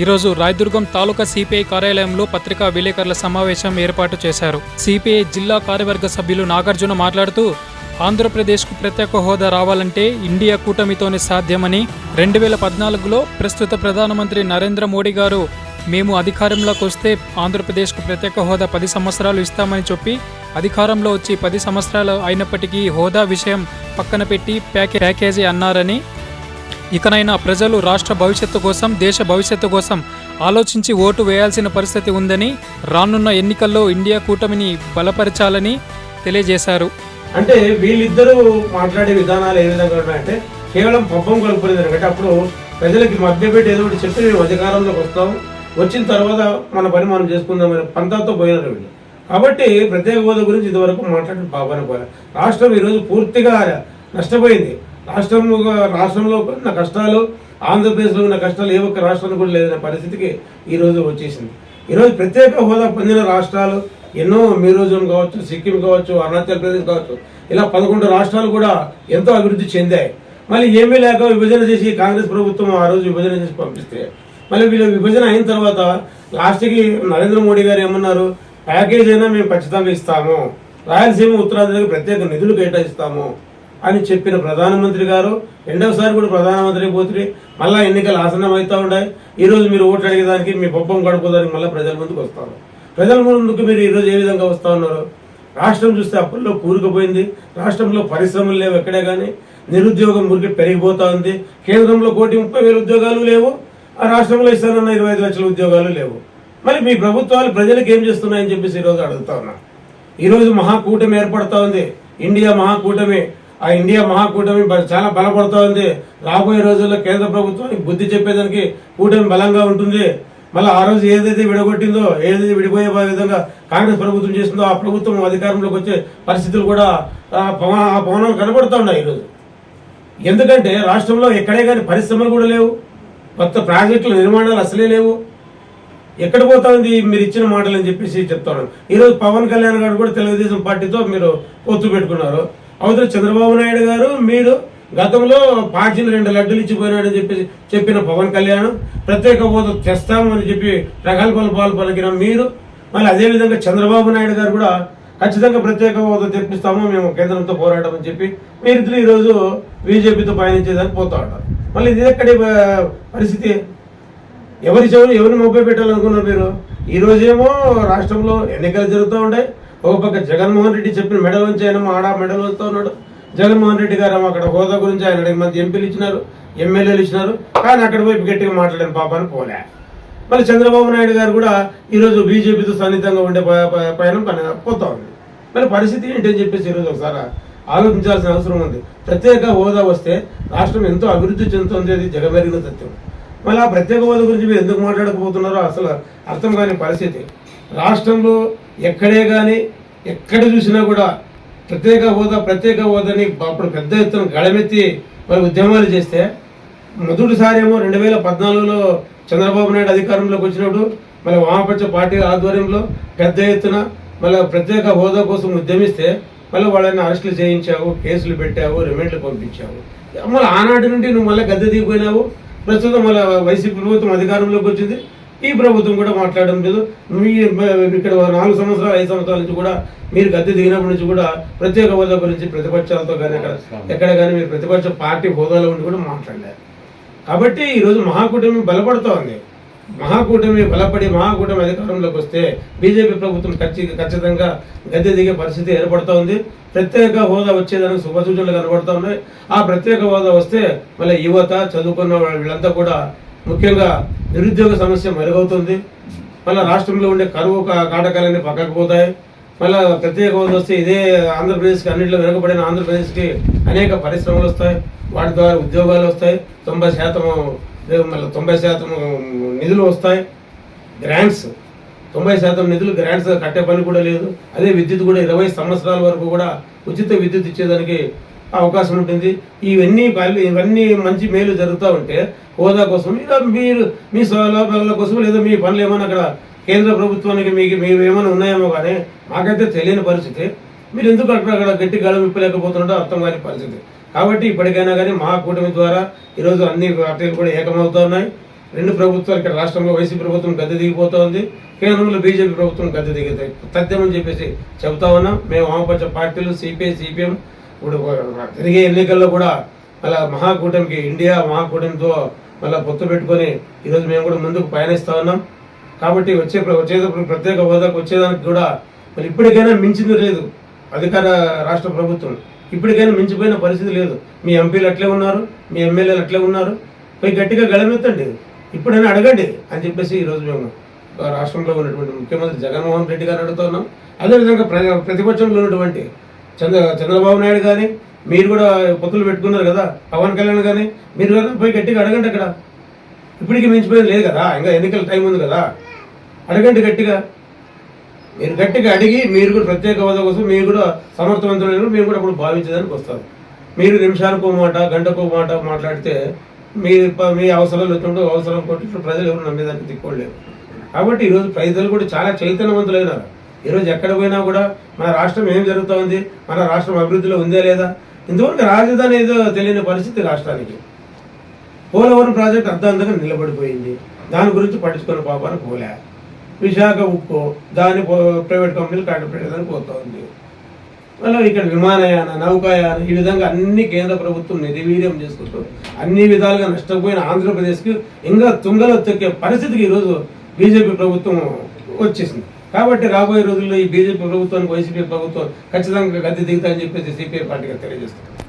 ఈరోజు రాయదుర్గం తాలూకా సిపిఐ కార్యాలయంలో పత్రికా విలేకరుల సమావేశం ఏర్పాటు చేశారు. సిపిఐ జిల్లా కార్యవర్గ సభ్యులు నాగార్జున మాట్లాడుతూ ఆంధ్రప్రదేశ్కు ప్రత్యేక హోదా రావాలంటే ఇండియా కూటమితోనే సాధ్యమని రెండు వేల పద్నాలుగులో ప్రస్తుత ప్రధానమంత్రి నరేంద్ర మోడీ గారు మేము అధికారంలోకి వస్తే ఆంధ్రప్రదేశ్కు ప్రత్యేక హోదా పది సంవత్సరాలు ఇస్తామని చెప్పి అధికారంలో వచ్చి పది సంవత్సరాలు అయినప్పటికీ హోదా విషయం పక్కన పెట్టి ప్యాకే ప్యాకేజీ అన్నారని ఇకనైనా ప్రజలు రాష్ట్ర భవిష్యత్తు కోసం దేశ భవిష్యత్తు కోసం ఆలోచించి ఓటు వేయాల్సిన పరిస్థితి ఉందని రానున్న ఎన్నికల్లో ఇండియా కూటమిని బలపరచాలని తెలియజేశారు. అంటే వీళ్ళిద్దరూ మాట్లాడే విధానాలు ఏ విధంగా ఉన్నాయంటే కేవలం పబ్బం కలుపుకునేది అంటే అప్పుడు ప్రజలకి మధ్యపెట్టి ఏదో ఒకటి చెప్పి మేము అధికారంలోకి వస్తాం. వచ్చిన తర్వాత మన పని మనం చేసుకుందాం పంతాతో పోయినారు వీళ్ళు. కాబట్టి ప్రత్యేక హోదా గురించి ఇదివరకు మాట్లాడిన పాపన పోలే. రాష్ట్రం ఈరోజు పూర్తిగా నష్టపోయింది. రాష్ట్రంలో రాష్ట్రంలో ఉన్న కష్టాలు ఆంధ్రప్రదేశ్లో ఉన్న కష్టాలు ఏ ఒక్క రాష్ట్రానికి కూడా లేదనే పరిస్థితికి ఈరోజు వచ్చేసింది. ఈరోజు ప్రత్యేక హోదా పొందిన రాష్ట్రాలు ఎన్నో మిరోజం కావచ్చు సిక్కిం కావచ్చు అరుణాచల్ ప్రదేశ్ కావచ్చు ఇలా పదకొండు రాష్ట్రాలు కూడా ఎంతో అభివృద్ధి చెందాయి. మళ్ళీ ఏమీ లేక విభజన చేసి కాంగ్రెస్ ప్రభుత్వం ఆ రోజు విభజన చేసి పంపిస్తే మళ్ళీ వీళ్ళు విభజన అయిన తర్వాత లాస్ట్కి నరేంద్ర మోడీ గారు ఏమన్నారు ప్యాకేజ్ అయినా మేము ఖచ్చితంగా ఇస్తాము. రాయలసీమ ఉత్తరాంధ్రకి ప్రత్యేక నిధులు కేటాయిస్తాము. అని చెప్పిన ప్రధానమంత్రి గారు రెండవసారి కూడా ప్రధానమంత్రి పోతుంది మళ్ళా ఎన్నికలు ఆసనం అవుతా ఉన్నాయి ఈరోజు మీరు ఓట్లు అడిగేదానికి మీ పబ్బం గడుపుదానికి మళ్ళీ ప్రజల ముందుకు వస్తారు. ప్రజల ముందుకు మీరు ఈరోజు ఏ విధంగా వస్తా ఉన్నారు రాష్ట్రం చూస్తే అప్పుల్లో కూరుకుపోయింది. రాష్ట్రంలో పరిశ్రమలు లేవు ఎక్కడే కానీ నిరుద్యోగం మురికి పెరిగిపోతా ఉంది. కేంద్రంలో కోటి ముప్పై వేల ఉద్యోగాలు లేవు. ఆ రాష్ట్రంలో ఇస్తానన్న ఇరవై ఐదు లక్షల ఉద్యోగాలు లేవు. మరి మీ ప్రభుత్వాలు ప్రజలకు ఏం చేస్తున్నాయని చెప్పేసి ఈరోజు అడుగుతా ఉన్నా. ఈరోజు మహాకూటమి ఏర్పడతా ఉంది. ఇండియా మహాకూటమి ఆ ఇండియా మహాకూటమి బ- చాలా బలపడతా ఉంది రాబోయే రోజుల్లో కేంద్ర ప్రభుత్వానికి బుద్ధి చెప్పేదానికి కూటమి బలంగా ఉంటుంది. మళ్ళీ ఆ రోజు ఏదైతే విడగొట్టిందో ఏదైతే విడిపోయే విధంగా కాంగ్రెస్ ప్రభుత్వం చేసిందో ఆ ప్రభుత్వం అధికారంలోకి వచ్చే పరిస్థితులు కూడా ఆ పవన ఆ కనబడుతూ ఉన్నాయి ఈరోజు. ఎందుకంటే రాష్ట్రంలో ఎక్కడే కానీ పరిశ్రమలు కూడా లేవు. కొత్త ప్రాజెక్టుల నిర్మాణాలు అసలే లేవు. ఎక్కడ పోతా ఉంది మీరు ఇచ్చిన మాటలు అని చెప్పేసి చెప్తాను. ఈరోజు పవన్ కళ్యాణ్ గారు కూడా తెలుగుదేశం పార్టీతో మీరు పొత్తు పెట్టుకున్నారు. అవతల చంద్రబాబు నాయుడు గారు మీరు గతంలో పార్టీలు రెండు లడ్డులు ఇచ్చిపోయినాడని చెప్పి చెప్పిన పవన్ కళ్యాణ్ ప్రత్యేక హోదా తెస్తాము అని చెప్పి ప్రగల్భాలు పాలు పలికిన మీరు మళ్ళీ అదే విధంగా చంద్రబాబు నాయుడు గారు కూడా ఖచ్చితంగా ప్రత్యేక హోదా తెప్పిస్తాము మేము కేంద్రంతో పోరాటం అని చెప్పి మీరిద్దరు ఈరోజు బీజేపీతో పయనించేదానికి పోతా ఉంటారు మళ్ళీ ఇది ఎక్కడి పరిస్థితి? ఎవరి చెవులు ఎవరిని మొబ్బై పెట్టాలనుకున్నారు మీరు? ఈ రోజేమో రాష్ట్రంలో ఎన్నికలు జరుగుతూ ఉంటాయి ఓ పక్క జగన్మోహన్ రెడ్డి చెప్పిన మెడల్ నుంచి ఆయన ఆడ మెడల్ వస్తూ ఉన్నాడు. జగన్మోహన్ రెడ్డి గారు అక్కడ హోదా గురించి ఆయన మంది ఎంపీలు ఇచ్చినారు ఎమ్మెల్యేలు ఇచ్చినారు. కానీ అక్కడ పోయి గట్టిగా మాట్లాడిన పాపాన్ని పోలే. మళ్ళీ చంద్రబాబు నాయుడు గారు కూడా ఈరోజు బీజేపీతో సన్నిహితంగా ఉండే పయనం పని- పోతా ఉంది. మరి పరిస్థితి ఏంటని చెప్పేసి ఈరోజు ఒకసారి ఆలోచించాల్సిన అవసరం ఉంది. ప్రత్యేక హోదా వస్తే రాష్ట్రం ఎంతో అభివృద్ధి చెందుతుంది అది జగమెరిగిన సత్యం. మళ్ళీ ఆ ప్రత్యేక హోదా గురించి మీరు ఎందుకు మాట్లాడకపోతున్నారో అసలు అర్థం కాని పరిస్థితి. రాష్ట్రంలో ఎక్కడే కానీ ఎక్కడ చూసినా కూడా ప్రత్యేక హోదా ప్రత్యేక హోదాని అప్పుడు పెద్ద ఎత్తున గళమెత్తి మరి ఉద్యమాలు చేస్తే మొదటిసారి ఏమో రెండు వేల పద్నాలుగులో చంద్రబాబు నాయుడు అధికారంలోకి వచ్చినప్పుడు మళ్ళీ వామపక్ష పార్టీ ఆధ్వర్యంలో పెద్ద ఎత్తున మళ్ళీ ప్రత్యేక హోదా కోసం ఉద్యమిస్తే మళ్ళీ వాళ్ళని అరెస్టులు చేయించావు కేసులు పెట్టావు రిమాండ్లు పంపించావు. మళ్ళీ ఆనాటి నుండి నువ్వు మళ్ళీ గద్దె దిగిపోయినావు. ప్రస్తుతం మళ్ళీ వైసీపీ ప్రభుత్వం అధికారంలోకి వచ్చింది. ఈ ప్రభుత్వం కూడా మాట్లాడడం లేదు. మీ ఇక్కడ నాలుగు సంవత్సరాలు ఐదు సంవత్సరాల నుంచి కూడా మీరు గద్దె దిగినప్పటి నుంచి కూడా ప్రత్యేక హోదా గురించి ప్రతిపక్షాలతో కానీ అక్కడ ఎక్కడ కానీ మీరు ప్రతిపక్ష పార్టీ హోదాలో ఉండి కూడా మాట్లాడలేరు కాబట్టి ఈరోజు మహాకూటమి బలపడుతూ ఉంది మహాకూటమి బలపడి మహాకూటమి అధికారంలోకి వస్తే బీజేపీ ప్రభుత్వం ఖచ్చి ఖచ్చితంగా గద్దె దిగే పరిస్థితి ఏర్పడుతూ ఉంది ప్రత్యేక హోదా వచ్చేదానికి శుభసూచనలు కనబడుతూ ఉన్నాయి ఆ ప్రత్యేక హోదా వస్తే మళ్ళీ యువత చదువుకున్న వీళ్ళంతా కూడా ముఖ్యంగా నిరుద్యోగ సమస్య మెరుగవుతుంది. మళ్ళీ రాష్ట్రంలో ఉండే కరువు కాటకాలన్నీ పక్కకు పోతాయి మళ్ళీ ప్రత్యేక హోదా వస్తే ఇదే ఆంధ్రప్రదేశ్కి అన్నింటిలో వెనుకబడిన ఆంధ్రప్రదేశ్కి అనేక పరిశ్రమలు వస్తాయి. వాటి ద్వారా ఉద్యోగాలు వస్తాయి. తొంభై శాతం మళ్ళీ తొంభై శాతం నిధులు వస్తాయి. గ్రాంట్స్ తొంభై శాతం నిధులు గ్రాంట్స్ కట్టే పని కూడా లేదు. అదే విద్యుత్ కూడా ఇరవై సంవత్సరాల వరకు కూడా ఉచిత విద్యుత్ ఇచ్చేదానికి అవకాశం ఉంటుంది. ఇవన్నీ పనులు ఇవన్నీ మంచి మేలు జరుగుతూ ఉంటే హోదా కోసం ఇలా మీరు మీ స్వలాభాల కోసం లేదా మీ పనులు ఏమైనా అక్కడ కేంద్ర ప్రభుత్వానికి మీకు మీరు ఏమైనా ఉన్నాయేమో కానీ మాకైతే తెలియని పరిస్థితి. మీరు ఎందుకు అక్కడ అక్కడ గట్టి గాలం విప్పలేకపోతున్నారో అర్థం కాని పరిస్థితి. కాబట్టి ఇప్పటికైనా కానీ మా కూటమి ద్వారా ఈరోజు అన్ని పార్టీలు కూడా ఏకమవుతా ఉన్నాయి. రెండు ప్రభుత్వాలు ఇక్కడ రాష్ట్రంలో వైసీపీ ప్రభుత్వం గద్దె దిగిపోతోంది కేంద్రంలో బీజేపీ ప్రభుత్వం గద్దె దిగుతాయి తథ్యమని చెప్పేసి చెబుతా ఉన్నాం. మేము వామపక్ష పార్టీలు సిపిఐ సిపిఎం ఇప్పుడు జరిగే ఎన్నికల్లో కూడా అలా మహాకూటమికి ఇండియా మహాకూటమితో మళ్ళీ పొత్తు పెట్టుకొని ఈరోజు మేము కూడా ముందుకు పయనిస్తా ఉన్నాం. కాబట్టి వచ్చే వచ్చేటప్పుడు ప్రత్యేక హోదాకు వచ్చేదానికి కూడా మరి ఇప్పటికైనా మించింది లేదు అధికార రాష్ట్ర ప్రభుత్వం. ఇప్పటికైనా మించిపోయిన పరిస్థితి లేదు. మీ ఎంపీలు అట్లే ఉన్నారు మీ ఎమ్మెల్యేలు అట్లే ఉన్నారు. పోయి గట్టిగా గళమెత్తండి. ఇప్పుడైనా అడగండి అని చెప్పేసి ఈరోజు మేము రాష్ట్రంలో ఉన్నటువంటి ముఖ్యమంత్రి జగన్మోహన్ రెడ్డి గారు అడుగుతున్నాం అదేవిధంగా ప్ర ప్రతిపక్షంలో ఉన్నటువంటి చంద్ర చంద్రబాబు నాయుడు కానీ మీరు కూడా పొత్తులు పెట్టుకున్నారు కదా పవన్ కళ్యాణ్ కానీ మీరు కదా పోయి గట్టిగా అడగండి అక్కడ. ఇప్పటికీ మించిపోయింది లేదు కదా ఇంకా ఎన్నికల టైం ఉంది కదా. అడగండి గట్టిగా. మీరు గట్టిగా అడిగి మీరు కూడా ప్రత్యేక హోదా కోసం మీరు కూడా సమర్థవంతులైన మీరు కూడా అప్పుడు భావించేదానికి వస్తారు మీరు నిమిషానికి మాట గంటకు మాట మాట్లాడితే మీ మీ అవసరాలు వచ్చినప్పుడు అవసరం కొట్టి ప్రజలు ఎవరు నమ్మేదానికి దిక్కోలేరు కాబట్టి ఈరోజు ప్రజలు కూడా చాలా చైతన్యవంతులైనారు. ఈరోజు ఎక్కడ పోయినా కూడా మన రాష్ట్రం ఏం జరుగుతూ ఉంది మన రాష్ట్రం అభివృద్ధిలో ఉందే లేదా? ఇంతవరకు రాజధాని ఏదో తెలియని పరిస్థితి రాష్ట్రానికి. పోలవరం ప్రాజెక్ట్ అర్ధాంతంగా నిలబడిపోయింది. దాని గురించి పట్టించుకున్న పాపాన పోలే. విశాఖ ఉక్కు దాని ప్రైవేట్ కంపెనీలు కట్టపెట్టేదానికి పోతూ ఉంది మళ్ళీ ఇక్కడ విమానయాన నౌకాయాన ఈ విధంగా అన్ని కేంద్ర ప్రభుత్వం నిర్వీర్యం చేసుకుంటూ అన్ని విధాలుగా నష్టపోయిన ఆంధ్రప్రదేశ్కి ఇంకా తుంగలో తొక్కే పరిస్థితికి ఈరోజు బీజేపీ ప్రభుత్వం వచ్చేసింది. కాబట్టి రాబోయే రోజుల్లో ఈ బీజేపీ ప్రభుత్వానికి వైసీపీ ప్రభుత్వం ఖచ్చితంగా గద్దె దిగుతాయని చెప్పేసి సిపిఐ పార్టీగా తెలియజేస్తుంది.